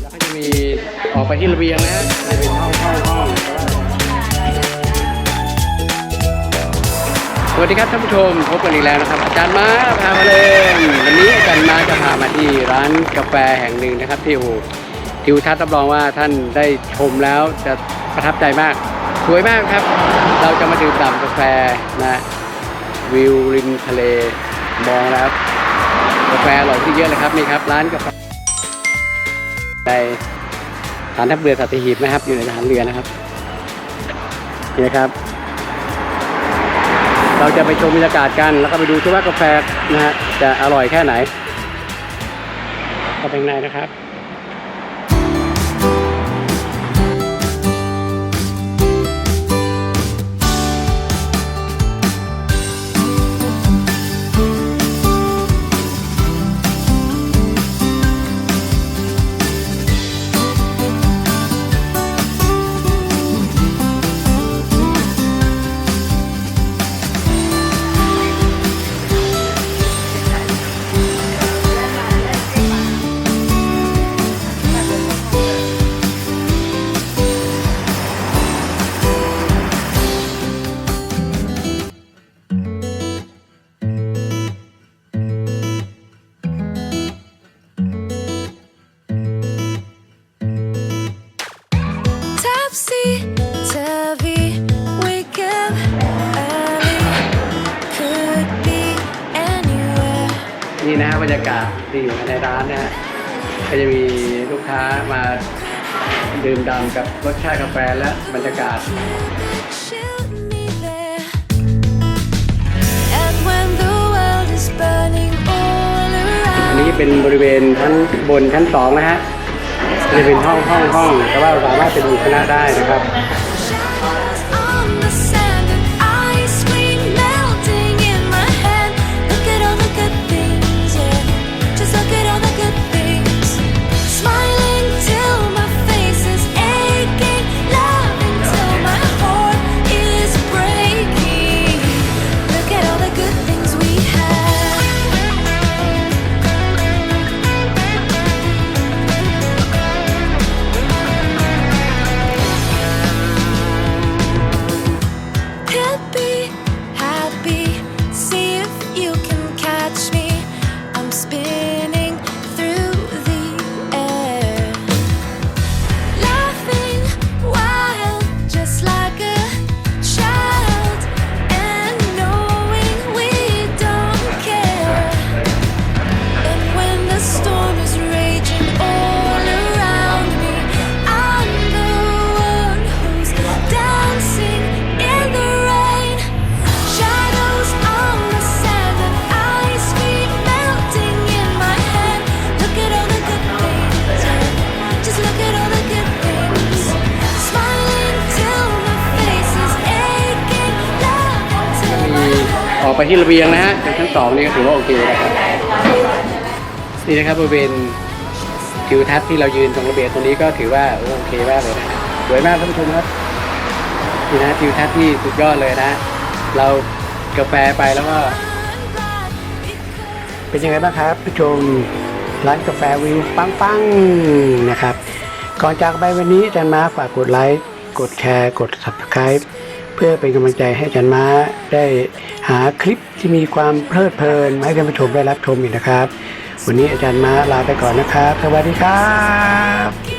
แล้วก็จะมีออกไปที่ระเบียงนะจะเป็นห้องห้องห้องสวัสดีครับท่านผู้ชมพบกันอีกแล้วนะครับ อาจารย์มาพามาเลยวันนี้อาจารย์มาจะพามาที่ร้านกาแฟแห่งหนึ่งนะครับที่โอ้ทิวทัศน์รับรองว่าท่านได้ชมแล้วจะประทับใจมาก สวยมากครับ เราจะมาดื่มด่ำกาแฟนะวิวริมทะเลมองแล้วครับาแฟอร่อยที่เยอะเลยครับนี่ครับร้านกาแฟในฐานทัพเรือสัตหีบนะครับ อยู่ในฐานเรือนะครับนี่นะครับ เราจะไปชมบรรยากาศกัน แล้วก็ไปดูที่ว่ากาแฟนะฮะจะอร่อยแค่ไหนเข้าไปข้างในนะครับ Topsy turvy, wake up early. Could be anywhere. นี่นะฮะบรรยากาศที่อยู่ในร้านนะฮะก็จะมีลูกค้ามาดื่มด่ำกับรสชาติกาแฟและบรรยากาศ Shoot me there. And when the world is burning all อัน around. นี้เป็นบริเวณชั้นบนชั้นสองนะฮะ จะเป็นห้องห้องห้องแต่ว่าสามารถเป็นหมู่คณะได้นะครับ been ไปที่ระเบียงนะฮะเป็นชั้นสองนี่ก็ถือว่าโอเคนะครับนี่นะครับบริเวณทิวทัศน์ที่เรายืนตรงระเบียงตรงนี้ก็ถือว่าโอเคมากเลยนะสวยมากท่านผู้ชมครับนี่นะทิวทัศน์ที่สุดยอดเลยนะ เรากาแฟไปแล้วก็เป็นยังไงบ้างครับผู้ชมร้านกาแฟวิวปังๆนะครับ ก่อนจากไปวันนี้อาจารย์มาฝากกดไลค์ กดแชร์ กด subscribe เพื่อเป็นกำลังใจให้อาจารย์ม้าได้หาคลิปที่มีความเพลิดเพลินมาให้ท่านผู้ชมได้รับชมอีกนะครับ วันนี้อาจารย์ม้าลาไปก่อนนะครับ สวัสดีครับ